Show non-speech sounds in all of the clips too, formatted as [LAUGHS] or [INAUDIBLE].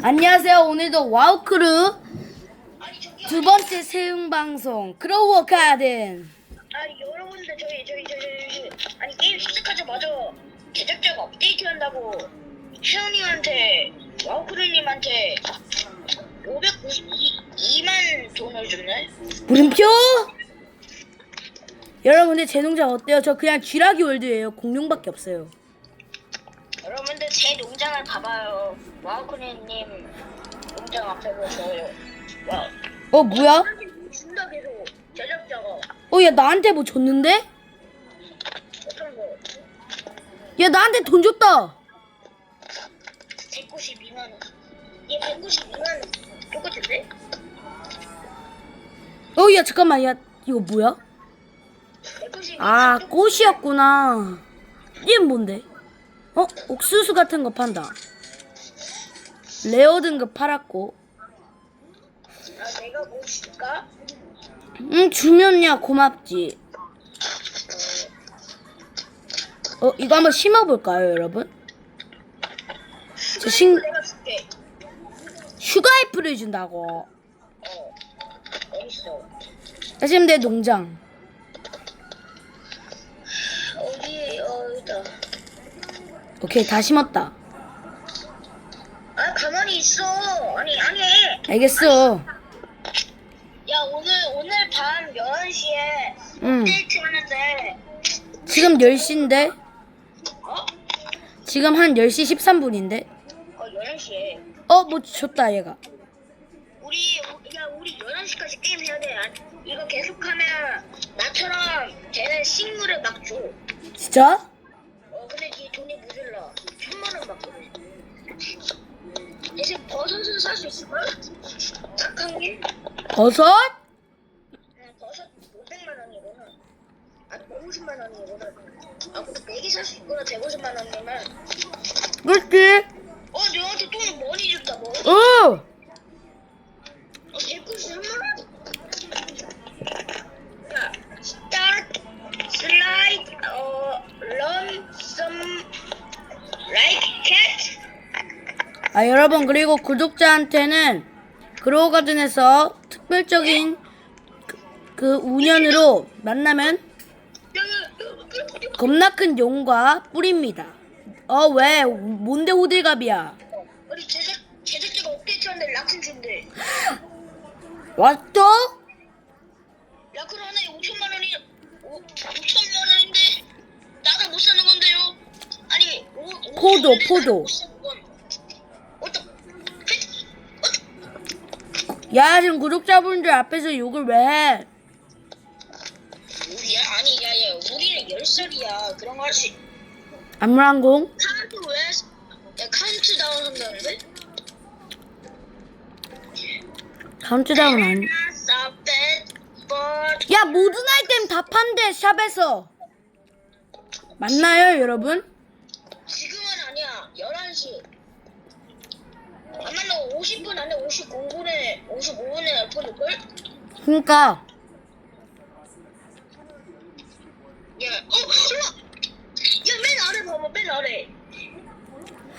안녕하세요. 오늘도 와우크루 두 번째 세응 방송 크로워 가든. 아니 여러분들 저희 저희 저희 저희 아니 게임 시작하자마자 제작자가 업데이트 한다고 혜원님한테 와우크루님한테 592만 돈을 줬네? 물음표? 여러분들 제 농장 어때요? 저 그냥 쥐라기 월드예요. 공룡밖에 없어요. 여러분들 제 농장을 봐봐요 와우크루님 농장 앞에 보세요 와 어 뭐야? 준다 계속 제작자가 어야 나한테 뭐 줬는데? 어떤 거 야 나한테 돈 줬다. 192만 원. 얘 192만 원 똑같은데? 어야 잠깐만 야 이거 뭐야? 192만 아 꽃이었구나. 이건 뭔데? 어 옥수수 같은 거 판다. 레어 등급 팔았고. 아 내가 뭐 줄까? 응 주면야 고맙지. 어 이거 한번 심어볼까요 여러분? 저 신, 내가 줄게. 슈가 애플을 준다고. 어. 어딨어? 자 지금 내 농장. 오케이 다 심었다. 아 가만히 있어. 아니 아니. 알겠어. 야 오늘 오늘 밤 11시에 응. 데이트 하는데. 지금 10시인데 어? 지금 한 10시 13분인데. 어 11시에. 어 뭐 줬다 얘가. 우리 야 우리 11시까지 게임 해야 돼. 아, 이거 계속하면 나처럼 쟤는 식물을 막 줘. 진짜? 어 근데 네 돈이 모 대신 버섯은 살 수 있을걸? 착한 게? 버섯? 응, 버섯 500만 원이구나 아 150만 원이구나 아 근데 4개 살 수 있구나 150만 원이면 그렇지. 어 너한테 돈을 많이 줬다 뭐 어. 어 193만 원? 자 start slide 어 run some 아 여러분 그리고 구독자한테는 그로우가든에서 특별적인 그, 그 운연으로 만나면 겁나 큰 용과 뿔입니다. 어 왜? 뭔데 호들갑이야? 우리 제작 제작자가 업데이트하는데 라쿤 준대. 왔어? 라쿤 하나에 5천만 원이 5, 5천만 원인데 나가 못 사는 오, 포도, 포도. 야 지금 구독자분들 앞에서 욕을 왜 해? 우리야 아니 야야 우리는 열 살이야 그런 거 할 수. 안물항공? 카운트 왜? 야 카운트 다운 한다는데? 카운트다운 아니. 야 모든 아이템 다 판대 샵에서. 맞나요 여러분? 지금은 아니야. 11시. 아마 너 50분 안에 59분에 55분에 폰일걸? 그니까 야, 어, 올라! 야, 맨 아래 봐봐, 맨 아래.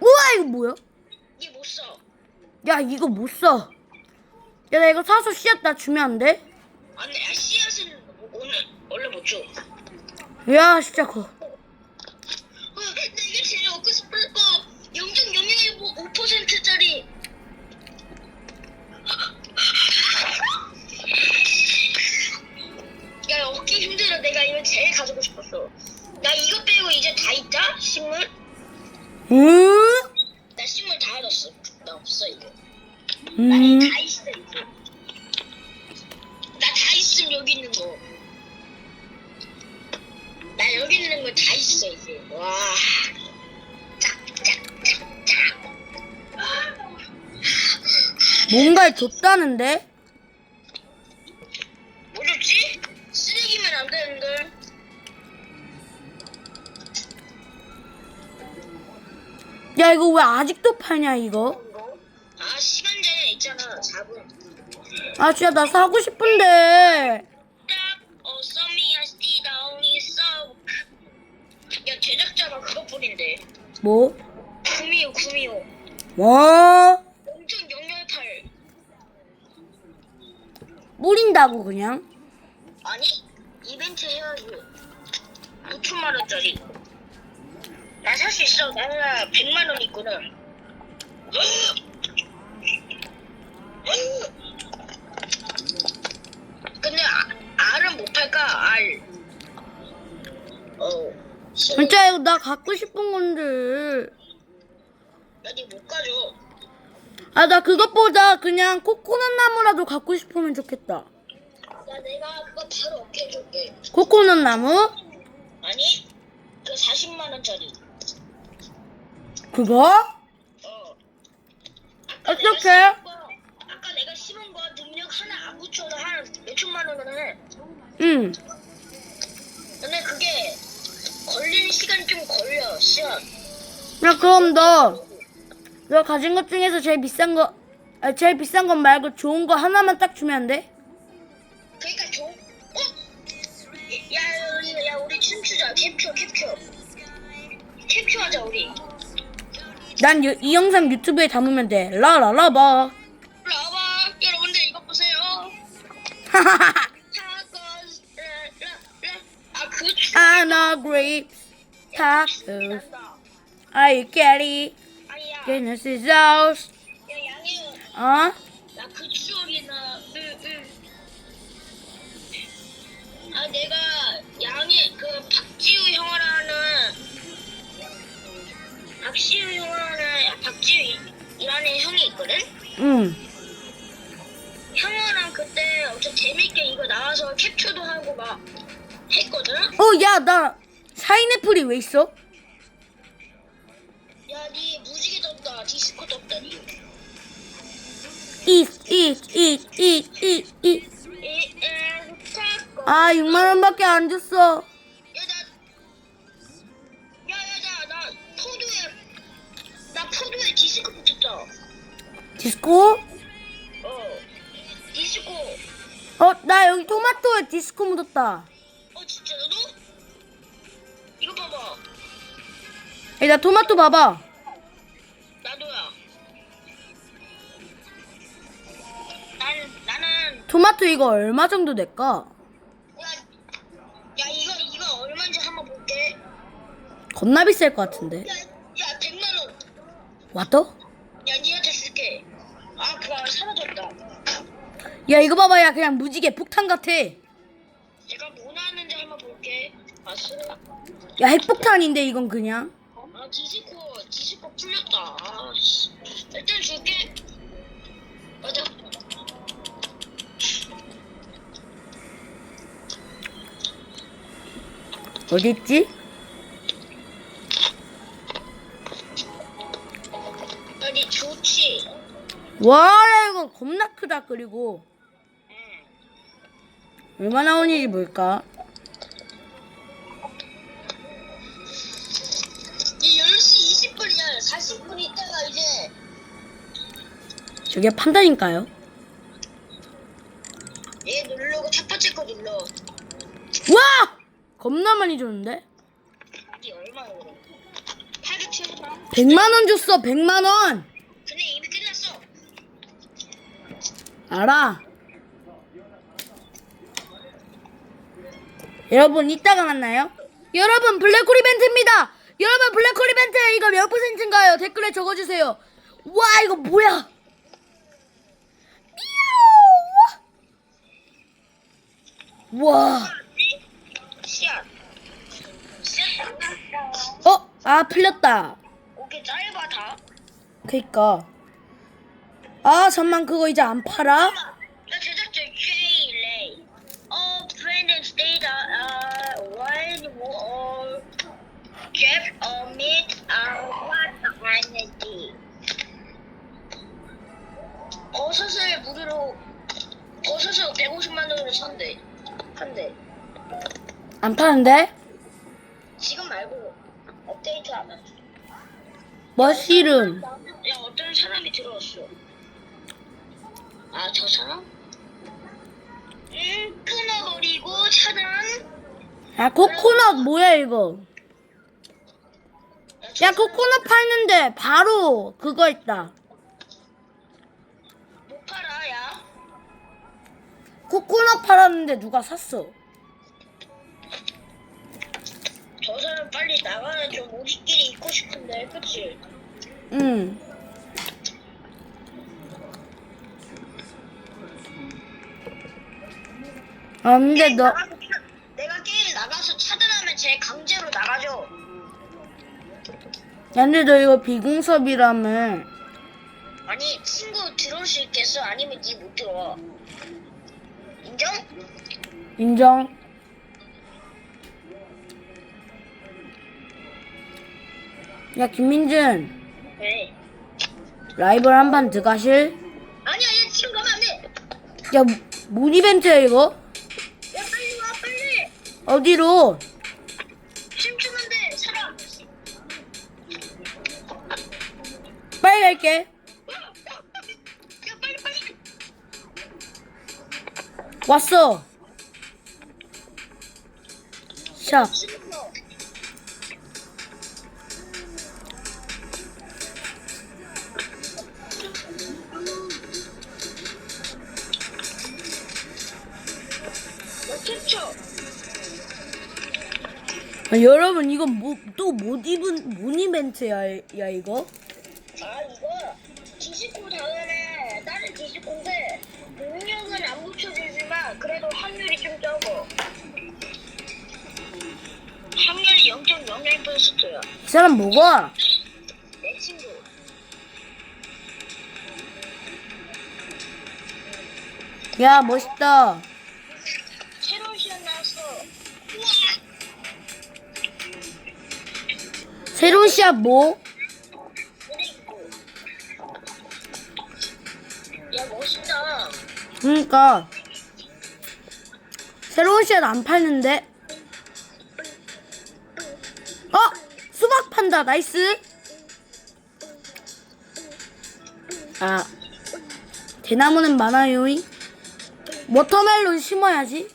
우와 이거 뭐야? 얘못 써. 야 이거 못 써. 야 나 이거 사서 씨앗 나 주면 안 돼? 안 돼, 아, 씨앗은 오늘, 원래 못 줘. 야 진짜 그 어, 내가 제일 얻고 싶을 거 0.015%짜리. [LAUGHS] 야, 얻기 힘들어. 내가 이거 제일 가지고 싶었어. 나 이거 빼고 이제 다 있다? 식물? 응? 나 식물 다 얻었어. 나 없어, 이거. 음. 나는 다 있어, 이제. 나다 있음, 여기 있는 거. 나 여기 있는 거 다 있어, 이제. 와. 뭔가를 줬다는데? 뭐 줬지? 쓰레기면 안 되는데. 야 이거 왜 아직도 파냐 이거? 아, 시간 제한 있잖아, 4분. 아 진짜 나 사고 싶은데. 야, 제작자가 뿌린대. 뭐? 구미호, 구미호. 뭐? 뿌린다고 그냥? 아니 이벤트 해야지 5천만 원짜리. 나 살 수 있어. 나는 100만 원 있거든. 근데 아, 알은 못 팔까? 알. 어. 진짜 이거 나 갖고 싶은 건데. 여기 못 가져 아, 나 그것보다 그냥 코코넛 나무라도 갖고 싶으면 좋겠다. 야 내가 그거 바로 어깨 줄게 코코넛 나무? 아니 그 40만 원짜리 그거? 어 아까 내가 어떡해? 심은 거, 아까 내가 심은 거 능력 하나 안 붙여도 한 몇천만 원은 해 응. 근데 그게 걸리는 시간이 좀 걸려 시간 야, 그럼 너, 너 가진 것 중에서 제일 비싼 거, 아, 제일 비싼 건 말고 좋은 거 하나만 딱 주면 안 돼? 그러니까 좀 어? 야 우리 야 우리 춤추자 캡처 캡처 캡처하자 우리 난 이 영상 유튜브에 담으면 돼. 라라라바. 라봐 여러분들 이거 보세요 타코스 아그 I'm a grape. tacos. I get it. 아 니야 Goodness is ours. 야 양이야 어? 나 그 추억이 나. 응, 응. 아 내가 양이 그 박지우 형이라는 박지우 형이라는 박지우이라는 형이 있거든. 응. 형이랑 그때 엄청 재밌게 이거 나와서 캡처도 하고 막 했거든. 어, 야, 나 사인애플이 왜 있어? 야니 무지 개 떴다 디스코 떴다 니. eat, eat, eat, eat, eat, eat. 이에 타코. 아, 6만 원밖에 안 줬어. 야나 야야야 나 포도에 나 포도에 디스코 붙였다. 디스코? 어 디스코. 어, 나 여기 토마토에 디스코 묻었다. 어 진짜 너도? 이거 봐봐. 야, 나 토마토 봐봐. 토마토 이거 얼마 정도 될까? 야, 야 이거 이거 얼마인지 한번 볼게. 겁나 비쌀 것 같은데. 야, 야 100만 원. 와더? 야 니한테 쓸게. 아 그거 사라졌다. 야, 이거 봐봐. 야, 그냥 무지개 폭탄 같아. 내가 뭐 나왔는지 한번 볼게. 봤어? 야, 핵폭탄인데, 이건 그냥. 아 디스코 디스코 풀렸다. 아, 씨. 일단 줄게. 맞아. 어디 있지? 아니 좋지. 와, 야, 이거 겁나 크다, 그리고. 응. 얼마 나 오는지 볼까? 이 10시 20분이야. 40분 있다가 이제 저게 판다니까요? 얘 누르고 첫 번째 거 눌러. 와! 겁나 많이 줬는데? 이게 얼마나 그래? 800원. 100만 원 줬어, 100만 원! 근데 이미 끝났어. 알아. 여러분, 이따가 만나요. 여러분, 블랙홀 이벤트입니다! 여러분, 블랙홀 이벤트 이거 몇 퍼센트인가요? 댓글에 적어주세요. 와, 이거 뭐야? 미야우! 와. 씨앗. 씨앗 다 어? 아, 풀렸다. 오케이 짧아 다. 그니까. 아, 잠만, 그거 이제 안 팔아? 나 제작자 J 레이. All friends data uh one or Jeff or meet uh what identity. 버섯을 무료로 버섯을 150만 원으로 산대. 한대. 안 파는데? 지금 말고 업데이트하면. 머시름. 야 어떤 사람이 들어왔어. 아 저 사람? 음 끊어버리고 차단. 야, 코코넛 뭐야, 이거? 저 야, 코코넛 팔는데 바로 그거 있다. 못 팔아 야. 코코넛 팔았는데 누가 샀어. 나가는 좀 우리끼리 있고 싶은데, 그치? 응. 아, 근데 게임 너, 나가서 차- 내가 게임 나가서 차단하면 쟤 강제로 나가죠. 야, 근데 너 이거 비공섭이라며. 아니 친구 들어올 수 있겠어? 아니면 니 못 들어와. 인정? 인정. 야, 김민준. 네. 라이벌 한 판 들어가실? 아니야 얘 지금 가면 안 돼. 야, 뭔 이벤트야, 이거? 야 빨리 와 빨리. 어디로? 춤추는데 사람. 빨리 갈게. 야 빨리 빨리. 왔어. 샵. 아, 여러분, 이건 뭐, 또못 입은, 뭔 이벤트야, 야, 이거? 아 이거 디스코 다음에 다른 디스코인데 능력은 안 붙여주지만 그래도 확률이 좀 적어 확률이 0.01%야 이 사람 뭐가? 내 친구 야, 멋있다. 새로운 시합 뭐? 야 멋있다 그러니까. 새로운 시합 안 팔는데? 어? 수박 판다. 나이스. 아. 대나무는 많아요. 워터멜론 심어야지.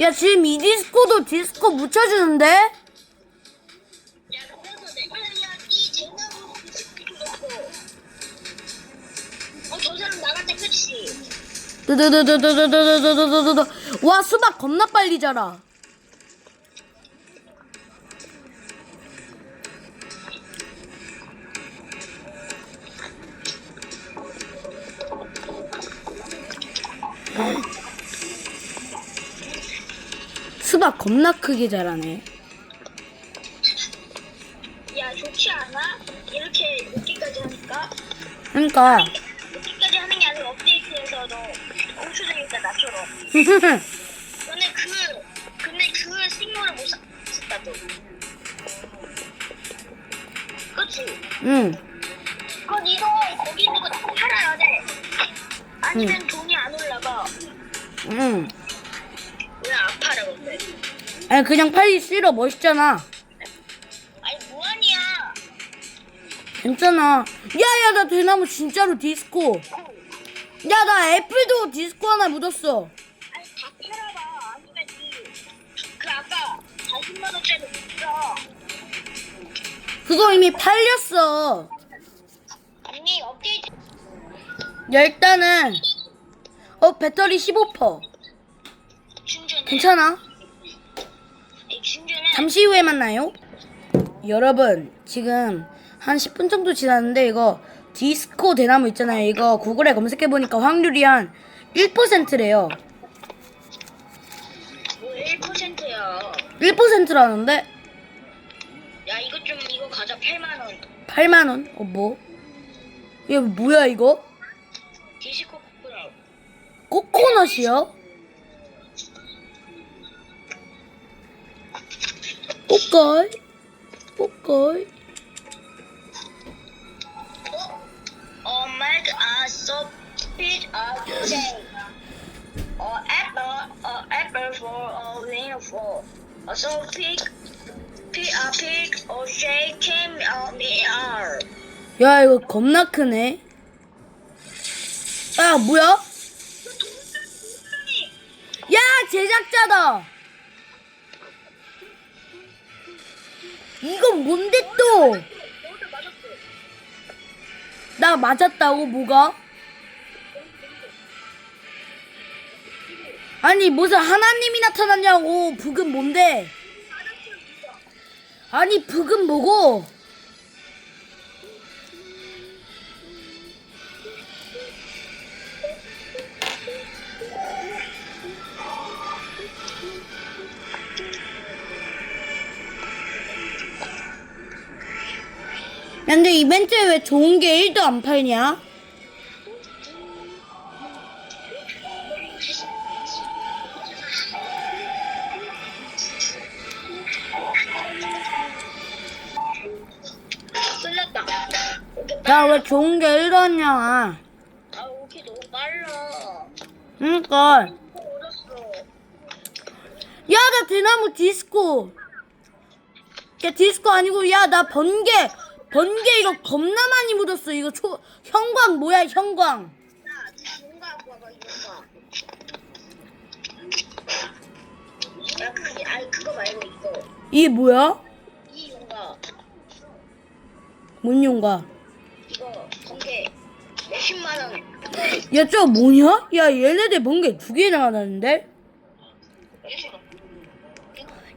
야, 지금 이 디스코도 디스코 묻혀주는데? 와, 수박 겁나 빨리 자라. 겁나 크게 자라네. 야 좋지 않아? 이렇게 늦게까지 하니까 그러니까. 늦게까지 하는 게 아니라 업데이트해서 너 공수되니까 나처럼 [LAUGHS] 근데 그 근데 그 식물을 못 샀- 샀다 또 그치? 응. 그건 이거 거기 있는 거 다 팔아야 돼 아니면 돈이 안 올라가 응. 아니, 그냥 팔기 싫어. 멋있잖아. 아니 뭐하냐 괜찮아. 야, 야, 나 대나무 진짜로 디스코. 야, 나 애플도 디스코 하나 묻었어. 아니 다 팔아봐 아니면 그 아까 40만 원짜리 있어 그거 이미 팔렸어. 언니 업데이트 야, 일단은, 어, 배터리 15%. 충전해 괜찮아. 잠시 후에 만나요. 여러분, 지금 한 10분 정도 지났는데, 이거 디스코 대나무 있잖아요. 이거 구글에 검색해 보니까 확률이 한 1%래요. 뭐 1%야 1%라는데? 야 이거 좀 이거 가자 8만 원 8만 원? 어, 뭐? 이게 뭐야, 이거? 디스코 코코넛 코코넛이요? 뽀꼬이 뽀꼬이 엄마가 아소 빛 어젠가 어 애플 어 애플 for a win for. 어소 픽 피아 픽 어제 캠 어미알 야 이거 겁나 크네. 야 뭐야? 야 제작자다. 이건 뭔데 또? 나 맞았다고 뭐가? 아니 무슨 하나님이 나타났냐고 북은 뭔데? 아니 북은 뭐고? 야, 근데 이벤트에 왜 좋은 게 1도 안 팔냐? 끝났다. 야, 왜 좋은 게 1도 안 나와? 아, 오케이, 너무 빨라. 그니까. 어렸어. 야, 나 대나무 디스코. 야, 디스코 아니고, 야, 나 번개. 번개 이거 겁나 많이 묻었어. 이거 초, 형광 뭐야, 형광. 이게 뭐야? 이 용가. 뭔 용가? 이거, 번개. 몇십만 원. 야, 저 뭐냐? 야, 얘네들 번개 두 개나 나왔는데?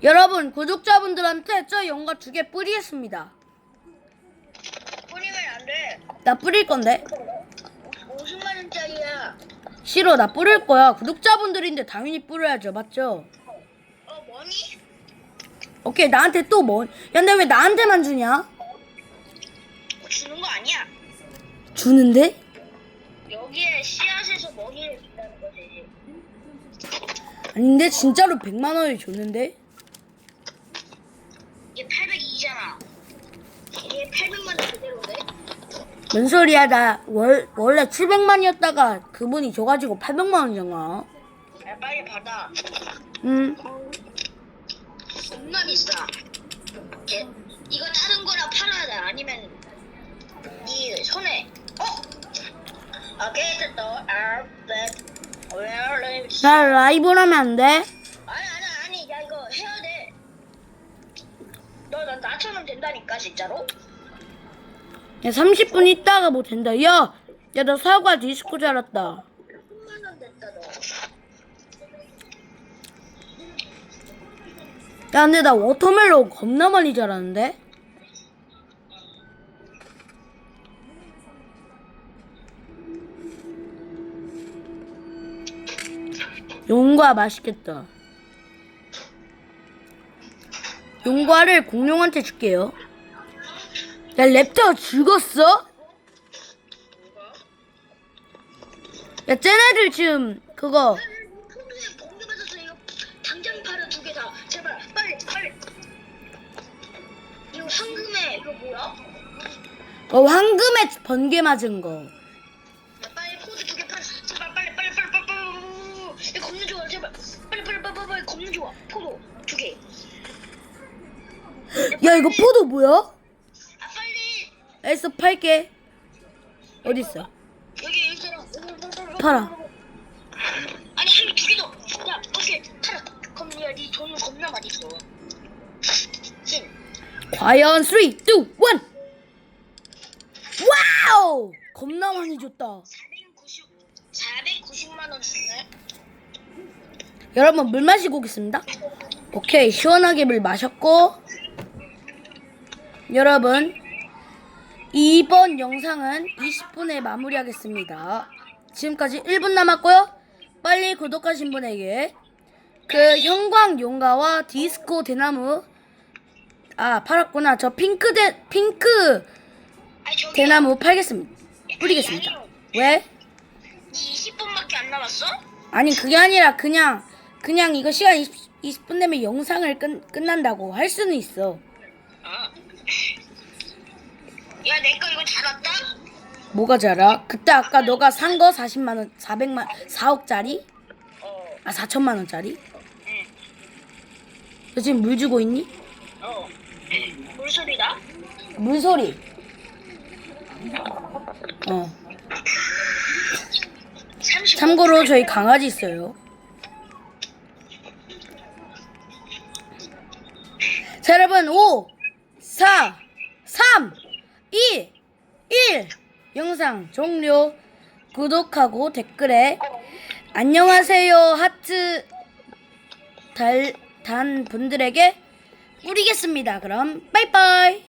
여러분, 구독자분들한테 저 용가 두 개 뿌리겠습니다. 돼. 나 뿌릴 건데? 50만 원짜리야. 싫어, 나 뿌릴 거야. 구독자분들인데 당연히 뿌려야죠, 맞죠? 어, 뭐니? 오케이, 나한테 또 뭐? 야, 근데 왜 나한테만 주냐? 주는 거 아니야. 주는데? 여기에 씨앗에서 머리를 준다는 거지. 아닌데 진짜로 100만 원을 줬는데? 이게 802잖아. 이게 800만 원 그대로인데? 뭔 소리야 나 월, 원래 700만이었다가 그분이 줘가지고 800만 원이잖아 야, 빨리 받아. 응 겁나 비싸. 이게, 이거 다른 거랑 팔아야 돼. 아니면 네 손에. 어? Where lives? 나 라이브를 하면 안 돼? 아니 아니 아니 야 이거 해야 돼. 너 나 나처럼 된다니까 진짜로? 야 30분 있다가 뭐 된다 야! 야너 사과 디스코 잘랐다 10만 원 됐다 너. 야 근데 나 워터멜론 겁나 많이 자랐는데? 용과 맛있겠다 용과를 공룡한테 줄게요 야 랩터 죽었어? 야 쟤네들 지금 그거 당장 팔아 두 개 다. 제발 빨리 빨리. 이거 황금에 이거 뭐야? 어 황금에 번개 맞은 거 야, 빨리 포드 두 개 팔아. 제발 빨리 빨리 빨리 빨리 빨리. 이거 겁나 좋아 제발. 빨리 빨리 빨리, 빨리 겁나 좋아. 포도 두 개. 야 이거 포도 뭐야? 에서 팔게 어딨어? 여기 있잖아. 팔아 아니 한개 두개 더. 야 오케이 팔아. 그럼 야네 돈을 겁나 많이 줘. 찐. 과연 3, 2, 1 와우 겁나 많이 줬다 490 490만 원 주네. 여러분 물 마시고 오겠습니다 오케이 시원하게 물 마셨고 여러분 이번 영상은 20분에 마무리하겠습니다. 지금까지 1분 남았고요. 빨리 구독하신 분에게 그 형광 용가와 디스코 대나무 아 팔았구나. 저 핑크 대 핑크 대나무 팔겠습니다. 뿌리겠습니다. 왜? 네 20분밖에 안 남았어? 아니 그게 아니라 그냥 그냥 이거 시간 20, 20분 되면 영상을 끝, 끝난다고 할 수는 있어. 어. 야, 내 거 이거 잘 왔다? 뭐가 자라? 그때 아까 너가 산 거 40만 원 400만 4억짜리? 어. 아 4천만 원짜리? 응. 너 지금 물 주고 있니? 어. 물 소리다? 물 소리 어 30. 참고로 저희 강아지 있어요 자 여러분 5 4 3 2 1 영상 종료 구독하고 댓글에 안녕하세요 하트 달 단 분들에게 뿌리겠습니다. 그럼 빠이빠이.